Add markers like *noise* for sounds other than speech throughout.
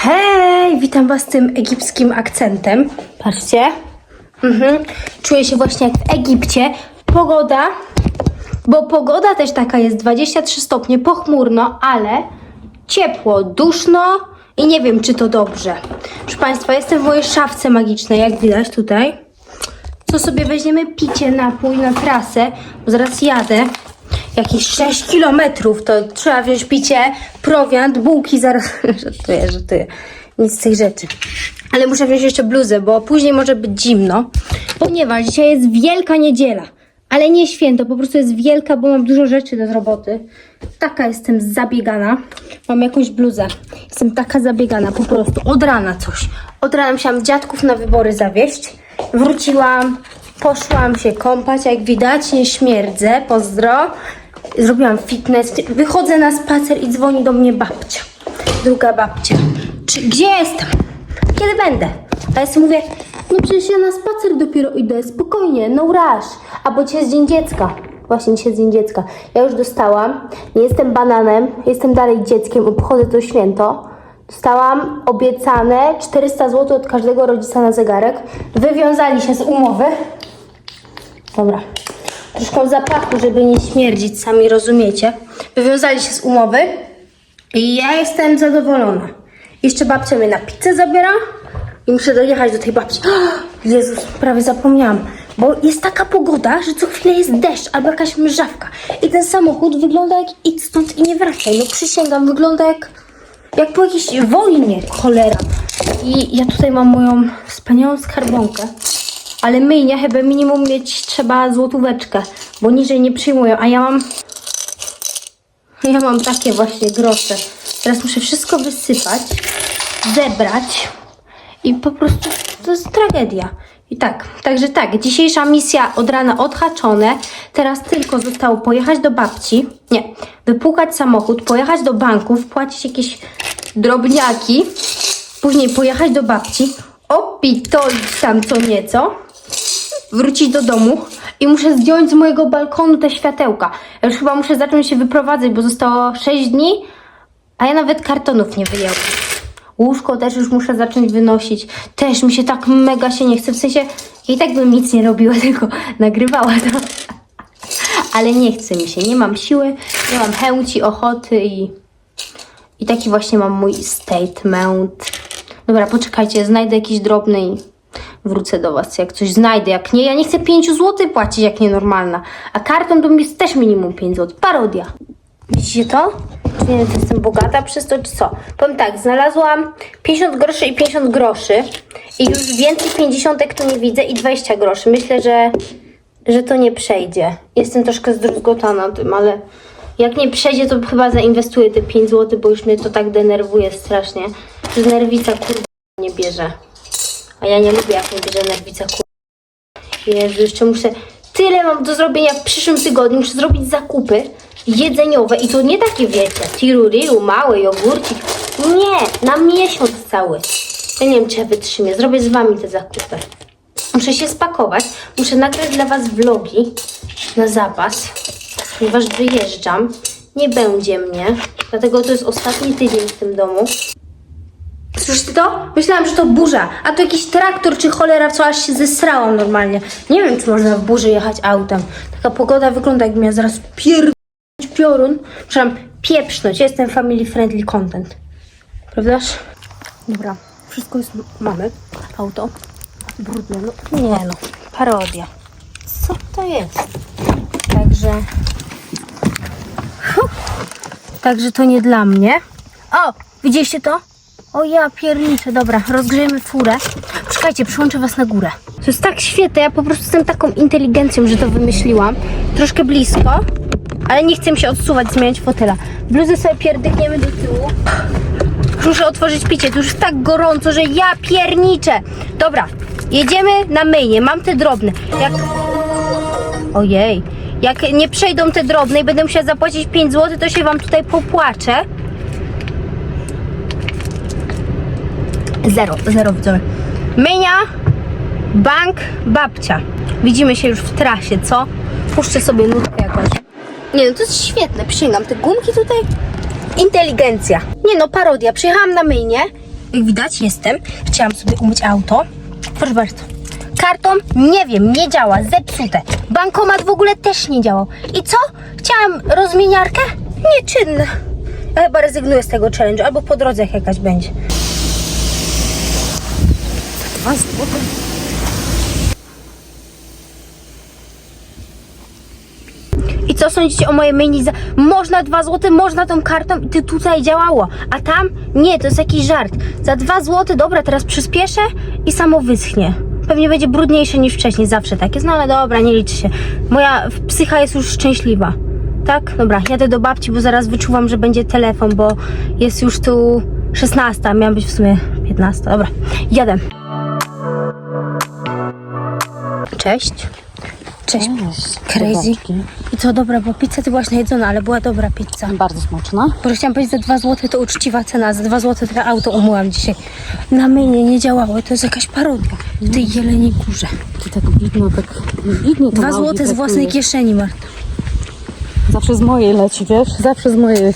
Hej, witam was tym egipskim akcentem. Patrzcie. Mhm. Czuję się właśnie jak w Egipcie. Pogoda, bo pogoda też taka jest 23 stopnie, pochmurno, ale ciepło, duszno i nie wiem, czy to dobrze. Proszę Państwa, jestem w mojej szafce magicznej, jak widać tutaj. Co sobie weźmiemy picie, napój na trasę, bo zaraz jadę. Jakieś 6 kilometrów, to trzeba wziąć picie, prowiant, bułki, zaraz... *laughs* żartuję, żartuję. Nic z tych rzeczy. Ale muszę wziąć jeszcze bluzę, bo później może być zimno. Ponieważ dzisiaj jest Wielka Niedziela. Ale nie święto, po prostu jest wielka, bo mam dużo rzeczy do roboty. Taka jestem zabiegana. Mam jakąś bluzę. Jestem taka zabiegana po prostu. Od rana coś. Od rana musiałam dziadków na wybory zawieźć. Wróciłam, poszłam się kąpać, jak widać, nie śmierdzę. Pozdro. Zrobiłam fitness. Wychodzę na spacer i dzwoni do mnie babcia. Druga babcia. Czy, gdzie jestem? Kiedy będę? A ja sobie mówię, no przecież ja na spacer dopiero idę, spokojnie, no rush. A bo dzisiaj jest dzień dziecka. Właśnie dzisiaj jest dzień dziecka. Ja już dostałam, nie jestem bananem, jestem dalej dzieckiem, obchodzę to święto. Dostałam obiecane 400 zł od każdego rodzica na zegarek. Wywiązali się z umowy. Dobra. Troszkę zapachu, żeby nie śmierdzić, sami rozumiecie. Wywiązali się z umowy i ja jestem zadowolona. Jeszcze babcia mnie na pizzę zabiera i muszę dojechać do tej babci. Jezus, prawie zapomniałam. Bo jest taka pogoda, że co chwilę jest deszcz albo jakaś mrzawka. I ten samochód wygląda jak idź stąd i nie wracaj. No przysięgam, wygląda jak, jak po jakiejś wojnie, cholera. I ja tutaj mam moją wspaniałą skarbonkę. Ale myjnia chyba minimum mieć trzeba złotóweczkę, bo niżej nie przyjmują. A ja mam ja mam takie właśnie grosze. Teraz muszę wszystko wysypać, zebrać i po prostu to jest tragedia. I tak, także tak, dzisiejsza misja od rana odhaczone. Teraz tylko zostało pojechać do babci, nie, wypłukać samochód, pojechać do banku, wpłacić jakieś drobniaki, później pojechać do babci, opitolić tam co nieco, wrócić do domu i muszę zdjąć z mojego balkonu te światełka. Ja już chyba muszę zacząć się wyprowadzać, bo zostało 6 dni, a ja nawet kartonów nie wyjęłam. Łóżko też już muszę zacząć wynosić. Też mi się tak mega się nie chce. W sensie, i tak bym nic nie robiła, *laughs* tylko nagrywała to. Ale nie chce mi się. Nie mam siły, nie mam chęci, ochoty i... I taki właśnie mam mój statement. Dobra, poczekajcie, znajdę jakiś drobny i wrócę do Was, jak coś znajdę. Jak nie, ja nie chcę 5 zł płacić jak nienormalna. A kartą to jest też minimum 5 zł. Parodia. Widzicie to? Nie wiem, czy jestem bogata przez to, czy co? Powiem tak, znalazłam 50 groszy i 50 groszy. I już więcej 50 tu nie widzę i 20 groszy. Myślę, że, że to nie przejdzie. Jestem troszkę zdruzgotana tym, ale jak nie przejdzie, to chyba zainwestuję te 5 zł, bo już mnie to tak denerwuje strasznie, że nerwica kurwa nie bierze. A ja nie lubię, jak mnie bierze nerwica kurwa. Jezu, jeszcze muszę. Tyle mam do zrobienia w przyszłym tygodniu. Muszę zrobić zakupy jedzeniowe i to nie takie wiecie, tiruriru, małe jogurcik. Nie, na miesiąc cały. Ja nie wiem, czy ja wytrzymię. Zrobię z wami te zakupy. Muszę się spakować. Muszę nagrać dla was vlogi na zapas, ponieważ wyjeżdżam. Nie będzie mnie, dlatego to jest ostatni tydzień w tym domu. Słyszycie to? Myślałam, że to burza, a to jakiś traktor czy cholera, co aż się zesrałam normalnie. Nie wiem, czy można w burzy jechać autem. Taka pogoda wygląda, jak miała zaraz pierdolić piorun. Muszę pieprznąć. Jestem family friendly content. Prawdaż? Dobra, wszystko jest... Mamy. Auto. Brudne. No nie no, parodia. Co to jest? Także... Huh. Także to nie dla mnie. O, widzieliście to? O ja pierniczę, dobra, rozgrzejemy furę. Czekajcie, przyłączę was na górę. To jest tak świetne, ja po prostu jestem taką inteligencją, że to wymyśliłam. Troszkę blisko, ale nie chcę mi się odsuwać, zmieniać fotela. Bluzę sobie pierdykniemy do tyłu. Muszę otworzyć picie, to już jest tak gorąco, że ja pierniczę. Dobra, jedziemy na myjnie, mam te drobne. Jak... Ojej, jak nie przejdą te drobne i będę musiała zapłacić 5 zł, to się wam tutaj popłaczę. Zero, zero widzowie. Mynia, bank, babcia. Widzimy się już w trasie, co? Puszczę sobie nutkę jakąś. Nie no, to jest świetne, przysięgam. Te gumki tutaj, inteligencja. Nie no, parodia. Przyjechałam na myjnie Jak widać, jestem. Chciałam sobie umyć auto. Proszę bardzo. Kartą, nie wiem, nie działa, zepsute. Bankomat w ogóle też nie działał. I co? Chciałam rozmieniarkę? Nieczynne. Ja chyba rezygnuję z tego challenge'u, albo po drodze jak jakaś będzie. Dwa złote. I co sądzicie o mojej menu? Za... Można 2 zł, można tą kartą i ty tutaj działało. A tam? Nie, to jest jakiś żart. Za 2 zł, dobra, teraz przyspieszę i samo wyschnie. Pewnie będzie brudniejsze niż wcześniej, zawsze tak jest, no ale dobra, nie liczy się. Moja psycha jest już szczęśliwa. Tak? Dobra, jadę do babci, bo zaraz wyczuwam, że będzie telefon, bo jest już tu 16, a miała być w sumie 15. Dobra, jadę. Cześć. Cześć. Crazy. I co, dobra, bo pizza ty byłaś najedzona, ale była dobra pizza. Bardzo smaczna. Bo chciałam powiedzieć, za 2 zł to uczciwa cena, za 2 zł to auto umyłam dzisiaj. Na mnie nie działało, to jest jakaś parodia w tej jeleniej górze. Ty tak widno, tak widno 2 zł z własnej kieszeni, Marta. Zawsze z mojej leci, wiesz? Zawsze z mojej.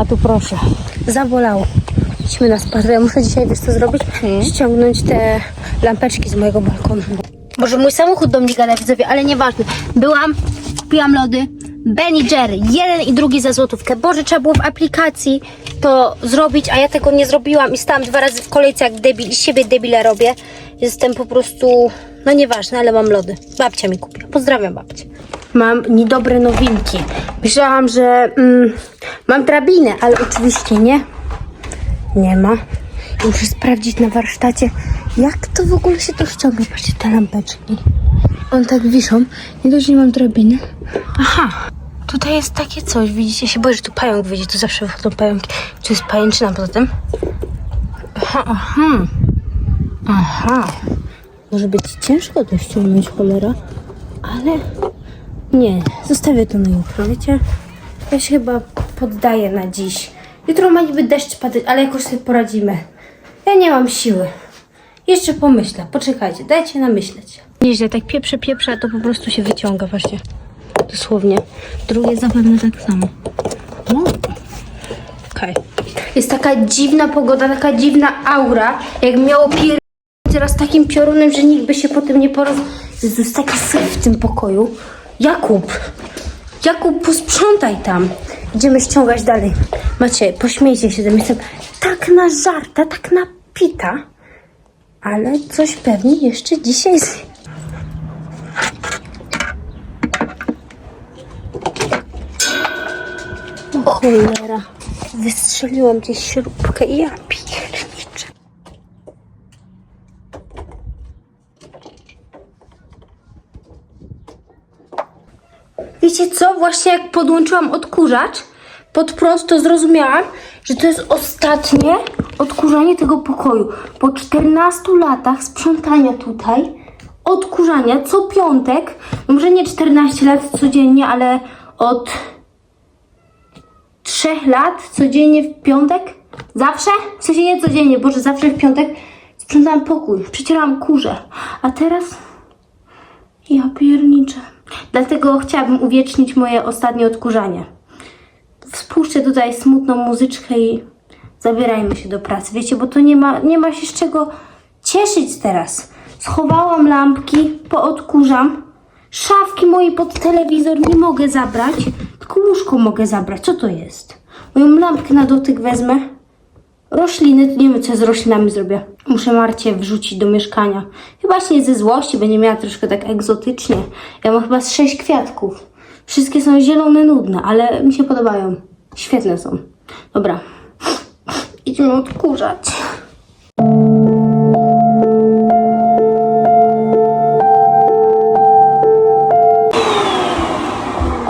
A tu proszę. Zabolało. Idźmy na spacer. Ja muszę dzisiaj, wiesz co zrobić? Ściągnąć te lampeczki z mojego balkonu. Może mój samochód do mnie gada, widzowie, ale nieważne. Byłam, kupiłam lody. Ben i Jerry, jeden i drugi za złotówkę. Boże, trzeba było w aplikacji to zrobić, a ja tego nie zrobiłam i stałam dwa razy w kolejce jak debil i siebie debile robię. Jestem po prostu, no nieważne, ale mam lody. Babcia mi kupiła. Pozdrawiam babcię. Mam niedobre nowinki. Myślałam, że mm, mam drabinę, ale oczywiście nie. Nie ma. Muszę sprawdzić na warsztacie, jak to w ogóle się to ściąga. Patrzcie, te lampeczki. On tak wiszą. Nie dość, nie mam drabiny. Aha. Tutaj jest takie coś, widzicie? Się boję, że tu pająk wyjdzie. Tu zawsze wychodzą pająki. Czy jest pajęczyna poza tym? Aha, aha. Aha. Może być ciężko to ściągnąć, cholera. Ale nie, zostawię to na jutro, wiecie? Ja się chyba poddaję na dziś. Jutro ma niby deszcz padać, ale jakoś sobie poradzimy. Ja nie mam siły. Jeszcze pomyślę, poczekajcie, dajcie namyśleć. Nieźle, tak pieprze, pieprze, to po prostu się wyciąga właśnie. Dosłownie. Drugie zapewne tak samo. No. Okej. Jest taka dziwna pogoda, taka dziwna aura, jak miało pier... teraz takim piorunem, że nikt by się po tym nie poroz... Jezu, jest taki syf w tym pokoju. Jakub, Jakub, posprzątaj tam. Idziemy ściągać dalej. Macie, pośmiejcie się ze mnie. Jestem tak nażarta, tak napita. Ale coś pewnie jeszcze dzisiaj... z- O cholera. Wystrzeliłam gdzieś śrubkę i ja pierniczę. Wiecie co? Właśnie jak podłączyłam odkurzacz pod prąd, to zrozumiałam, że to jest ostatnie odkurzanie tego pokoju. Po 14 latach sprzątania tutaj, odkurzania co piątek, no może nie 14 lat codziennie, ale od 3 lat codziennie w piątek? Zawsze? W sensie nie codziennie, boże, zawsze w piątek sprzątałam pokój, przecierałam kurze. A teraz ja pierniczę. Dlatego chciałabym uwiecznić moje ostatnie odkurzanie. Spuszczę tutaj smutną muzyczkę i zabierajmy się do pracy. Wiecie, bo to nie ma, nie ma się z czego cieszyć teraz. Schowałam lampki, poodkurzam. Szafki moje pod telewizor nie mogę zabrać, tylko łóżko mogę zabrać. Co to jest? Moją lampkę na dotyk wezmę. Rośliny, nie wiem co z roślinami zrobię. Muszę Marcie wrzucić do mieszkania. Chyba nie ze złości, będzie miała troszkę tak egzotycznie. Ja mam chyba z sześć kwiatków. Wszystkie są zielone, nudne, ale mi się podobają. Świetne są. Dobra. Idziemy odkurzać.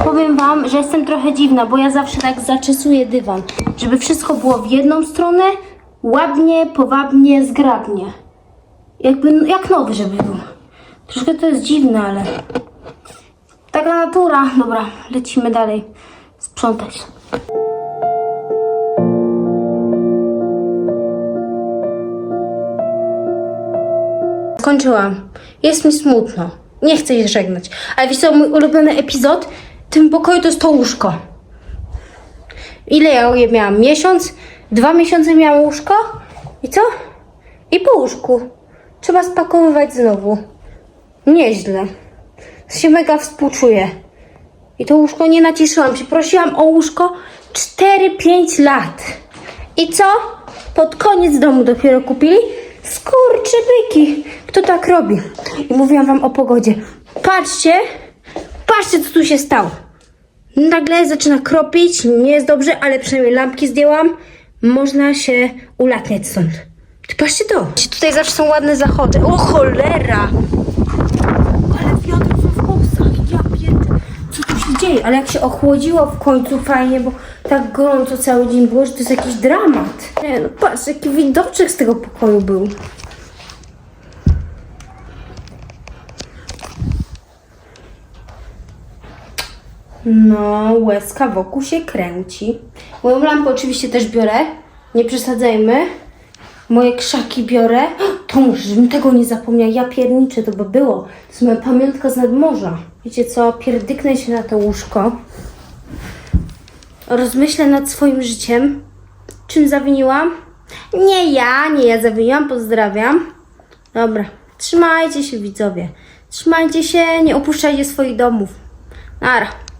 Powiem wam, że jestem trochę dziwna, bo ja zawsze tak zaczesuję dywan, żeby wszystko było w jedną stronę, ładnie, powabnie, zgrabnie. Jakby, jak nowy, żeby był. Troszkę to jest dziwne, ale taka natura. Dobra, lecimy dalej sprzątać. Skończyłam. Jest mi smutno. Nie chcę się żegnać. Ale wiesz co, mój ulubiony epizod w tym pokoju to jest to łóżko. Ile ja je miałam? Miesiąc? Dwa miesiące miałam łóżko? I co? I po łóżku. Trzeba spakowywać znowu. Nieźle. Się mega współczuję. I to łóżko nie nacieszyłam się. Prosiłam o łóżko 4-5 lat. I co? Pod koniec domu dopiero kupili? Skurczybyki. Kto tak robi? I mówiłam wam o pogodzie. Patrzcie, patrzcie co tu się stało. Nagle zaczyna kropić, nie jest dobrze, ale przynajmniej lampki zdjęłam. Można się ulatniać stąd. Patrzcie to. Tutaj zawsze są ładne zachody. O cholera! Ale wiatr w włosach, ja pierdolę. Ale jak się ochłodziło w końcu fajnie, bo tak gorąco cały dzień było, że to jest jakiś dramat. Nie no, patrz, jaki widoczek z tego pokoju był. No, łezka wokół się kręci. Moją lampę oczywiście też biorę. Nie przesadzajmy. Moje krzaki biorę. *gasps* To muszę, żebym tego nie zapomniała. Ja pierniczę, to by było. To jest moja pamiątka z nadmorza. Wiecie co? Pierdyknę się na to łóżko. Rozmyślę nad swoim życiem. Czym zawiniłam? Nie ja, nie ja zawiniłam. Pozdrawiam. Dobra. Trzymajcie się widzowie. Trzymajcie się, nie opuszczajcie swoich domów. Nara.